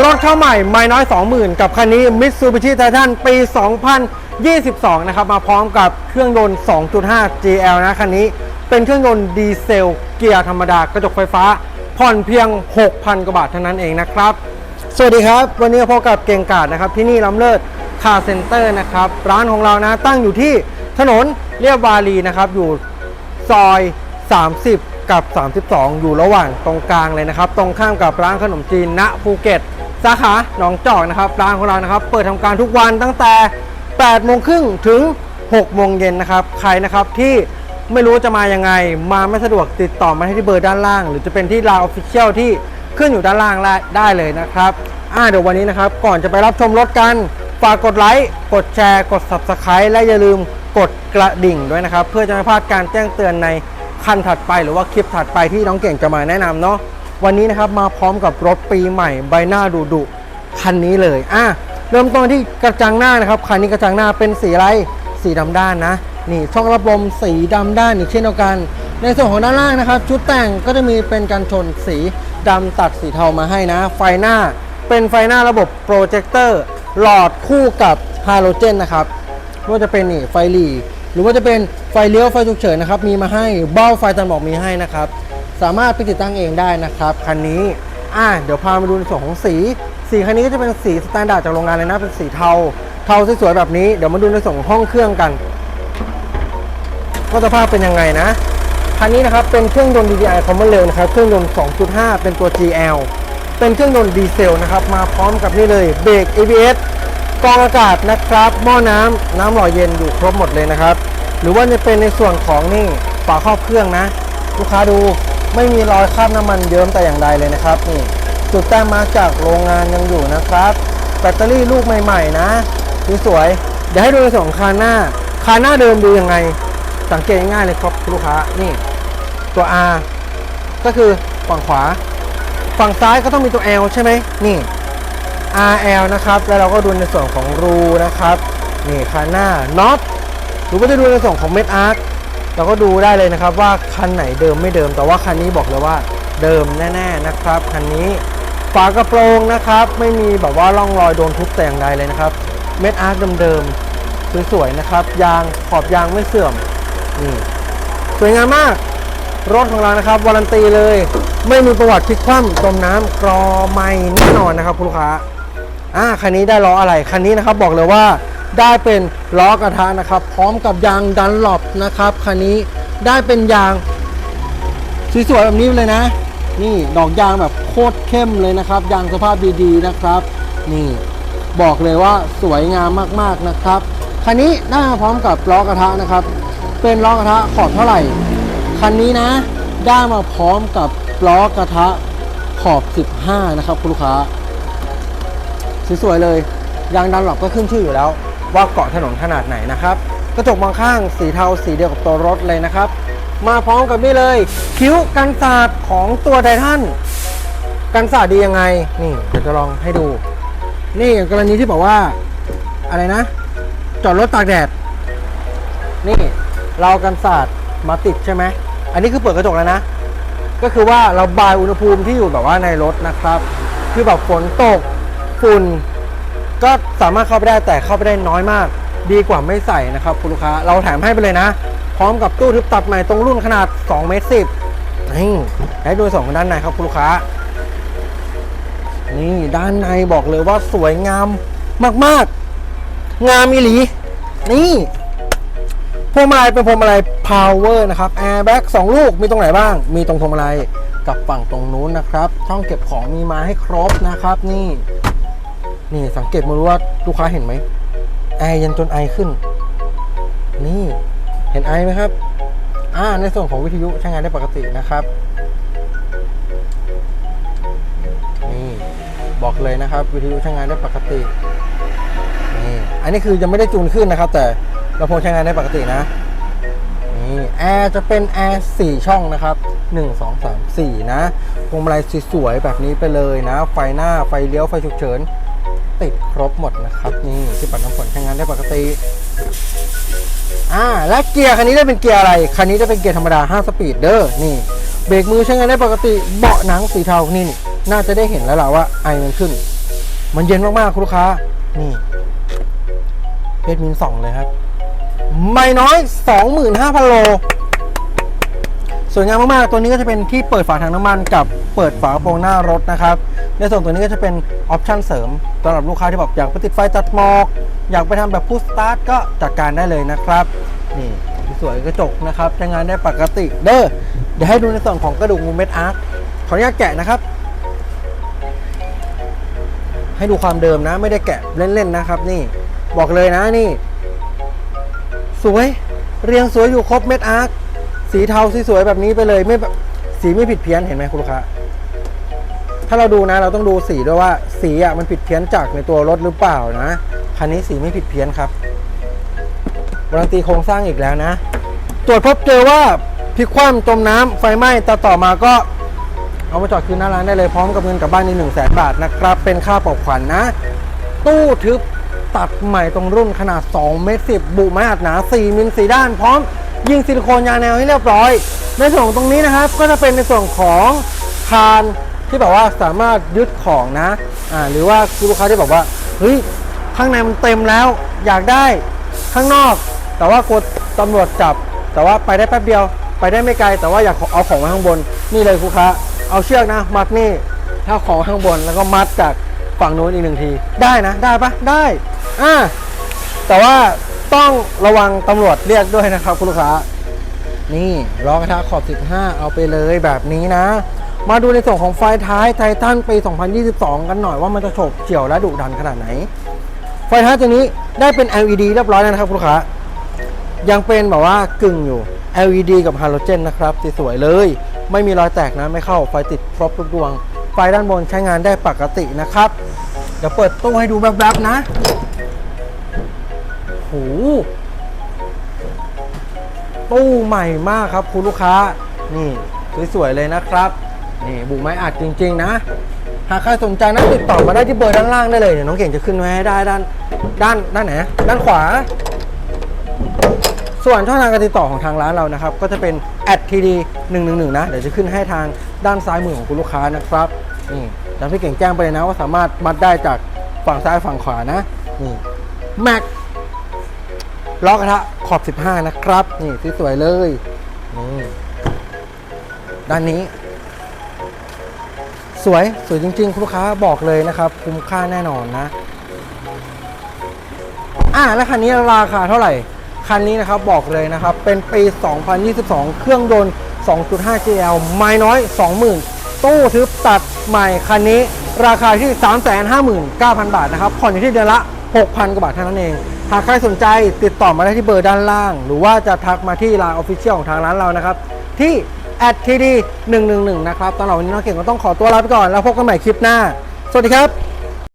รถเข้าใหม่ไม่น้อย 20,000 กับคันนี้ Mitsubishi Titan ปี 2022 นะครับ มาพร้อมกับเครื่องยนต์ 2.5 GL นะ คันนี้เป็นเครื่องยนต์ดีเซล เกียร์ธรรมดากระจกไฟฟ้า ผ่อนเพียง 6,000 กว่าบาทเท่านั้นเองนะครับ สวัสดีครับ วันนี้พบกับเก่งกาดนะครับ ที่นี่ล้ำเลิศคาเซ็นเตอร์นะครับ ร้านของเรานะตั้งอยู่ที่ถนนเรียบวารีนะครับ อยู่ซอย 30 กับ 32 อยู่ระหว่างตรงกลางเลยนะครับ ตรงข้ามกับร้านขนมจีนณภูเก็ต สาขาหนองจอกนะครับร้านของเรานะครับ เปิดทำการทุกวันตั้งแต่8โมงครึ่งถึง6โมงเย็นนะครับใครนะครับที่ไม่รู้จะมายังไง มาไม่สะดวกติดต่อมาให้ที่เบอร์ด้านล่าง หรือจะเป็นที่ไลน์ออฟฟิเชียลที่ขึ้นอยู่ด้านล่างได้เลยนะครับอ่าเดี๋ยววันนี้นะครับ ก่อนจะไปรับชมรถกัน ฝากกดไลค์กดแชร์กด Subscribe และอย่าลืมกดกระดิ่งด้วยนะครับ เพื่อจะไม่พลาดการแจ้งเตือนในคันถัดไปหรือว่าคลิปถัดไปที่น้องเก่งจะมาแนะนำเนาะ วันนี้นะครับมาพร้อมกับรถปีใหม่ใบหน้าดุดุคันนี้เลยอะเริ่มต้นที่กระจังหน้านะครับคันนี้กระจังหน้าเป็นสีอะไรสีดำด้านนะนี่ช่องรับลมสีดำด้านอีกเช่นเดียวกัน ในส่วนของด้านล่างนะครับ ชุดแต่งก็จะมีเป็นการชนสีดำตัดสีเทามาให้นะ ไฟหน้าเป็นไฟหน้าระบบโปรเจคเตอร์หลอดคู่กับฮาโลเจนนะครับไม่ว่าจะเป็นนี่ไฟหลีหรือว่าจะเป็นไฟเลี้ยวไฟฉุกเฉินนะครับมีมาให้เบ้าไฟตันบอกมีให้นะครับ สามารถไปติดตั้งเองได้นะครับคันนี้อะเดี๋ยวพามาดูในส่วนของสีสีคันนี้ก็จะเป็นสีสแตนดาร์ดจากโรงงานเลยนะเป็นสีเทา เทาสวยๆแบบนี้เดี๋ยวมาดูในส่วนของห้องเครื่องกันว่าสภาพเป็นยังไงนะคันนี้นะครับเป็นเครื่องยนต์ DDI Common Rail นะครับเครื่องยนต์ 2.5 เป็นตัว GL เป็นเครื่องยนต์ดีเซลนะครับมาพร้อมกับนี่เลยเบรก ABS กองอากาศนะครับ หม้อน้ำน้ำหล่อเย็นอยู่ครบหมดเลยนะครับ หรือว่าจะเป็นในส่วนของนี่ฝาครอบเครื่องนะ ลูกค้าดู ไม่มีรอยคราบน้ำมันเยิ้มแต่อย่างใดเลยนะครับนี่จุดแต้มมาจากโรงงานยังอยู่นะครับ แบตเตอรี่ลูกใหม่ ๆ นะสวยๆเดี๋ยวให้ดูในส่วนของคานหน้าคานหน้าเดิมดูยังไง สังเกตง่ายเลยครับลูกค้านี่ตัว R ก็คือฝั่งขวา ฝั่งซ้ายก็ต้องมีตัว L ใช่ไหมนี่ RL นะครับ แล้วเราก็ดูในส่วนของรูนะครับ นี่คานหน้าน็อตหรือว่าจะดูในส่วนของเม็ดอาร์ เราก็ดูได้เลยนะครับว่าคันไหนเดิมไม่เดิม แต่ว่าคันนี้บอกเลยว่าเดิมแน่ ๆนะครับคันนี้ฝากระโปรงนะครับไม่มีแบบว่าร่องรอยโดนทุบแต่อย่างใดเลยนะครับ เม็ดอาร์คเดิมๆสวยๆนะครับ ยางขอบยางไม่เสื่อมนี่สวยงามมากรถของเรานะครับวารันตีเลย ไม่มีประวัติพลิกคว่ำจมน้ำกรอไม่แน่นอนนะครับคุณลูกค้าอ่าคันนี้ได้ล้ออะไรคันนี้นะครับบอกเลยว่า ได้เป็นล้อกระทะนะครับ พร้อมกับยางดันหลบนะครับคันนี้ได้เป็นยางสวยๆแบบนี้เลยนะ นี่ดอกยางแบบโคตรเข้มเลยนะครับ ยางสภาพดีๆนะครับ นี่บอกเลยว่าสวยงามมากๆนะครับคันนี้ได้มาพร้อมกับล้อกระทะนะครับ เป็นล้อกระทะขอบเท่าไหร่คันนี้นะ ได้มาพร้อมกับล้อกระทะขอบ 15 นะครับคุณลูกค้าสวยๆเลยยางดันหลบก็ขึ้นชื่ออยู่แล้ว ว่าเกาะถนนขนาดไหนนะครับ กระจกมองข้างสีเทาสีเดียวกับตัวรถเลยนะครับ มาพร้อมกับนี่เลย คิ้วกันศาสตร์ของตัวไททันกันศาสตร์ดียังไง นี่เดี๋ยวจะลองให้ดู นี่กรณีที่บอกว่าอะไรนะ จอดรถตากแดด นี่เรากันศาสตร์มาติดใช่ไหมอันนี้คือเปิดกระจกแล้วนะ ก็คือว่าเราบายอุณหภูมิที่อยู่แบบว่าในรถนะครับ คือแบบฝนตกฝุ่น ก็สามารถเข้าไปได้แต่เข้าไปได้น้อยมาก ดีกว่าไม่ใส่นะครับคุณลูกค้าเราแถมให้ไปเลยนะ พร้อมกับตู้ทึบตัดใหม่ตรงรุ่นขนาด2เมตรสิบนี่ให้ดูสองด้านในครับคุณลูกค้า นี่ด้านในบอกเลยว่าสวยงามมากๆ งามอีหลี นี่พวงมาลัยเป็นพวงมาลัย power นะครับ airbag 2ลูกมีตรงไหนบ้าง มีตรงพวงมาลัยกับฝั่งตรงนู้นนะครับ ช่องเก็บของมีมาให้ครบนะครับ นี่ นี่สังเกตมารู้ว่าลูกค้าเห็นไหมแอร์ย็นจนไอขึ้น นี่เห็นไอไหมครับ อ่า ในส่วนของวิทยุใช้งานได้ปกตินะครับ นี่บอกเลยนะครับ วิทยุใช้งานได้ปกติ นี่ อันนี้คือยังไม่ได้จูนขึ้นนะครับ แต่ลำโพงใช้งานได้ปกตินะ นี่แอร์จะเป็นแอร์4ช่องนะครับ1 2 3 4นะพวงมาลัยสวยๆแบบนี้ไปเลยนะ ไฟหน้าไฟเลี้ยวไฟฉุกเฉิน ติดครบหมดนะครับนี่ที่ปัดน้ำฝนใช้งานได้ปกติอ่าและเกียร์คันนี้ได้เป็นเกียร์อะไรคันนี้จะเป็นเกียร์ธรรมดา 5 สปีดเด้อนี่เบรกมือใช้งานได้ปกติเบาะหนังสีเทานี่นี่น่าจะได้เห็นแล้วล่ะว่าไอมันขึ้น มันเย็นมากๆคุณลูกค้านี่เพชรมินสองเลยครับ ไม่น้อย 25,000 โล สวยงามมากๆ ตัวนี้ก็จะเป็นที่เปิดฝาถังน้ำมันกับเปิดฝากระโปรงหน้ารถนะครับ ในส่วนตัวนี้ก็จะเป็นออปชั่นเสริมสำหรับลูกค้าที่แบบอยากไปติดไฟตัดหมอก อยากไปทำแบบพุชสตาร์ทก็จัดการได้เลยนะครับ นี่สวยกระจกนะครับใช้งานได้ปกติเด้อเดี๋ยวให้ดูในส่วนของกระดูกมูเมตอาร์คขออนุญาตแกะนะครับ ให้ดูความเดิมนะไม่ได้แกะเล่นๆนะครับ นี่บอกเลยนะนี่ สวยเรียงสวยอยู่ครบเม็ดอาร์ค สีเทาสวยๆแบบนี้ไปเลยไม่สีไม่ผิดเพี้ยนเห็นไหมคุณลูกค้าถ้าเราดูนะเราต้องดูสีด้วยว่าสีอะมันผิดเพี้ยนจากในตัวรถหรือเปล่านะคันนี้สีไม่ผิดเพี้ยนครับวารันตีโครงสร้างอีกแล้วนะ ตรวจพบเจอว่าพลิกคว่ำจมน้ำไฟไหม้แต่ต่อมาก็เอามาจอดคืนหน้าร้านได้เลยพร้อมกับเงินกลับบ้านใน1 0 0 0 0แบาทนะครับ เป็นค่าปลอบขวัญนนะ ตู้ทึบตัดใหม่ตรงรุ่นขนาด2เมตร10บุไม้อัดหนา 4 มิลสีด้านพร้อม ยิงซิลิโคนยางแนวให้เรียบร้อย ในส่วนของตรงนี้นะครับ ก็จะเป็นในส่วนของคานที่แบบว่าสามารถยึดของนะอ่าหรือว่าคุณลูกค้าที่แบบว่าเฮ้ยข้างในมันเต็มแล้ว อยากได้ข้างนอก แต่ว่ากลัวตำรวจจับ แต่ว่าไปได้แป๊บเดียว ไปได้ไม่ไกล แต่ว่าอยากเอาของไว้ข้างบนนี่เลยครูค้าเอาเชือกนะ มัดนี่เท่าของข้างบนแล้วก็มัดจากฝั่งนู้นอีกหนึ่งที ได้นะ ได้ปะได้อ่าแต่ว่า ต้องระวังตำรวจเรียกด้วยนะครับคุณลูกค้า นี่ล้อกระทะขอบ 15 เอาไปเลยแบบนี้นะ มาดูในส่วนของไฟท้ายไททันปี 2022 กันหน่อยว่ามันจะโฉบเฉี่ยวและดุดันขนาดไหน ไฟท้ายตัวนี้ได้เป็น LED เรียบร้อยแล้วนะครับคุณลูกค้า ยังเป็นแบบว่ากึ่งอยู่ LED กับฮาโลเจนนะครับสวยเลย ไม่มีรอยแตกนะไม่เข้าไฟติดครบทุกดวง ไฟด้านบนใช้งานได้ปกตินะครับ เดี๋ยวเปิดตู้ให้ดูแวบๆนะ หตู้ใหม่มากครับคุณลูกค้า นี่สวยๆเลยนะครับ นี่บุกไม้อัดจริง ๆ นะ หากใครสนใจนะติดต่อมาได้ที่เบอร์ด้านล่างได้เลยเดี๋ยวน้องเก่งจะขึ้นไว้ให้ได้ด้านด้านด้านไหนด้านขวา ส่วนช่องทางการติดต่อของทางร้านเรานะครับ ก็จะเป็น @td 1 1 1นะเดี๋ยวจะขึ้นให้ทางด้านซ้ายมือของคุณลูกค้านะครับนี่แล้วพี่เก่งแจ้งไปเลยนะว่าสามารถมัดได้จากฝั่งซ้ายฝั่งขวานะนี่แม็ก ล้อกระทะขอบ 15 นะครับ นี่สวยๆเลยนี่ด้านนี้ สวยสวยจริงๆ คุณลูกค้าบอกเลยนะครับ คุ้มค่าแน่นอนนะอ่าแล้วคันนี้ราคาเท่าไหร่ คันนี้นะครับบอกเลยนะครับ เป็นปี 2022 เครื่องยนต์ 2.5 GL ไม่น้อย 20,000 ตู้ทึบตัดใหม่คันนี้ราคาที่ 359,000 บาทนะครับ ผ่อนอยู่ที่เดือนละ 6,000 กว่าบาทเท่านั้นเอง หากใครสนใจติดต่อมาได้ที่เบอร์ด้านล่าง หรือว่าจะทักมาที่ไลน์ออฟฟิเชียลของทางร้านเรานะครับ ที่ @td 111 นะครับตอนหลังวันนี้น้องเก่งก็ต้องขอตัวลาไปก่อน แล้วพบกันใหม่คลิปหน้า สวัสดีครับ